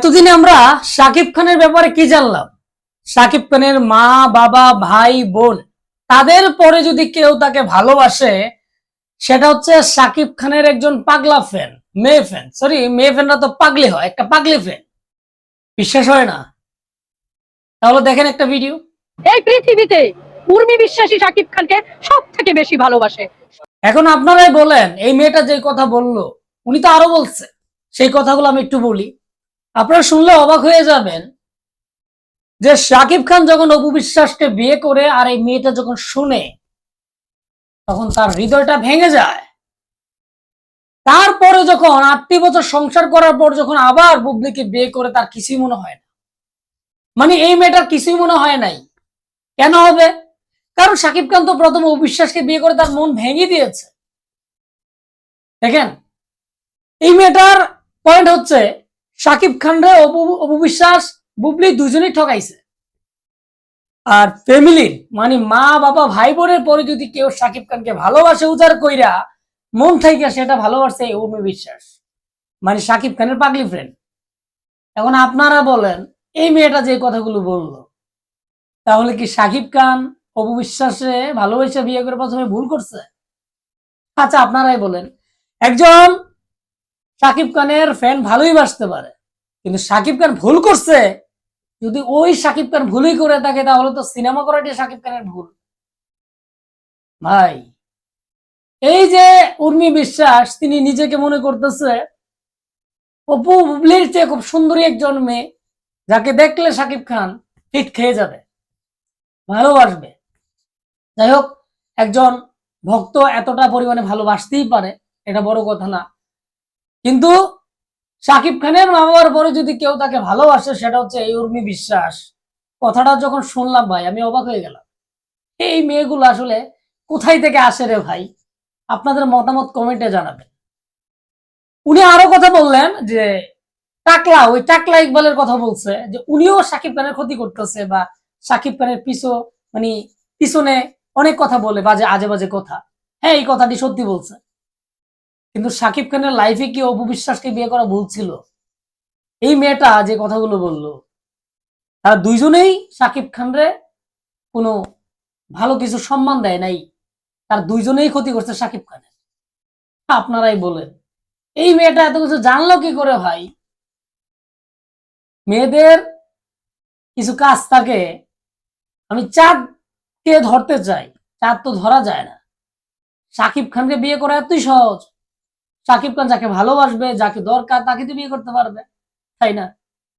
এতদিনে আমরা সাকিব খানের ব্যাপারে কি জানলাম? সাকিব খানের মা বাবা ভাই বোন তাদের পরে যদি কেউ তাকে ভালোবাসে সেটা হচ্ছে সাকিব খানের একজন পাগলা ফ্যান মেয়ে ফ্যান সরি মেয়ে ফ্যানরা তো পাগলি হয় একটা পাগলি ফ্যান বিশ্বাস হয় না? তাহলে দেখেন একটা ভিডিও এই পৃথিবীতে উর্মি বিশ্বাসী শাকিব খানকে সব থেকে বেশি ভালোবাসে। এখন আপনারাই বলেন এই মেয়েটা যে কথা বলল উনি তো আরও বলছে সেই কথাগুলো আমি একটু বলি। আপনারা শুনলে অবাক হয়ে যাবেন যে শাকিব খান যখন অপু বিশ্বাসকে বিয়ে করে আর এই মেয়েটা যখন শুনে তখন তার হৃদয়টা ভেঙে যায়। তারপরে যখন আটটি বছর সংসার করার পর যখন আবার বুবলিকে বিয়ে করে তার কিছুই মনে হয় না। মানে এই মেয়েটার কিছুই মনে হয় নাই। কেন হবে? কারণ শাকিব খান তো প্রথম অবিশ্বাসকে বিয়ে করে তার মন ভেঙে দিয়েছে। দেখেন, এই মেয়েটার পয়েন্ট হচ্ছে শাকিব খান রে অপু- অপবিশ্বাস, বুবলি দুজনেই ঠকাইছে। আর ফ্যামিলির মানে মা, বাবা ভাই বোনের পরে যদি কেউ শাকিব খানকে ভালোবাসে, উজাড় কইরা, মন থেকে সেটা ভালোবাসে অপু মানে শাকিব খানের পাগলি ফ্রেন্ড এখন আপনারা বলেন, এই মেয়েটা যে কথাগুলো বলল, তাহলে কি শাকিব খান অপু বিশ্বাসে ভালোবেসে বিয়ে করে প্রথমে ভুল করছে? আচ্ছা আপনারাই বলেন। একজন শাকিব খানের ফ্যান ভালোই বাসতে পারে। কিন্তু শাকিব খান ভুল করছে। যদি ওই শাকিব খান ভুলই করে থাকে, তাহলে তো সিনেমা করাটাই শাকিব খানের ভুল। ভাই, এই যে উর্মি বিশ্বাস, তিনি নিজেকে মনে করতেছে, অপু বুবলির চেয়ে খুব সুন্দরী একজন মেয়ে, যাকে দেখলে শাকিব খান ফিট খেয়ে যাবে ভালোবাসবে যাই হোক, একজন ভক্ত এতটা পরিমাণে ভালোবাসতেই পারে, এটা বড় কথা না। কিন্তু শাকিব খানের মা বাবার পরে যদি কেউ তাকে ভালোবাসে, সেটা হচ্ছে এই উর্মি বিশ্বাস। কথাটা যখন শুনলাম ভাই, আমি অবাক হয়ে গেলাম। এই মেয়েগুলো আসলে কোথায় থেকে আসে রে ভাই? আপনাদের মতামত কমেন্টে জানাবেন। উনি আরও কথা বললেন যে, টাকলা, ওই টাকলা ইকবালের কথা বলছে যে, উনিও সাকিব খানের ক্ষতি করতেছে বা সাকিব খানের পিছু মানে পিছনে অনেক কথা বলে, বাজে আজে বাজে কথা। হ্যাঁ এই কথাটি সত্যি বলছে। কিন্তু সাকিব খানের লাইফে কি অপু বিশ্বাসকে বিয়ে করা ভুল ছিল? এই মেয়েটা যে কথাগুলো বলল, তারা দুইজনেই সাকিব খানরে কোনো ভালো কিছু সম্মান দেয় নাই, তার দুইজনেই ক্ষতি করছে সাকিব খানের। আপনারাই বলেন, এই মেয়েটা এত কিছু জানলো কি করে ভাই? মেয়েদের কিছু কাজ থাকে, আমি চাঁদ চাঁদকে ধরতে চাই, চাঁদ তো ধরা যায় না। সাকিব খানকে বিয়ে করা এতই সহজ সাকিব খান যাকে ভালোবাসবে যাকে দরকার তাকে তো বিয়ে করতে পারবে তাই না?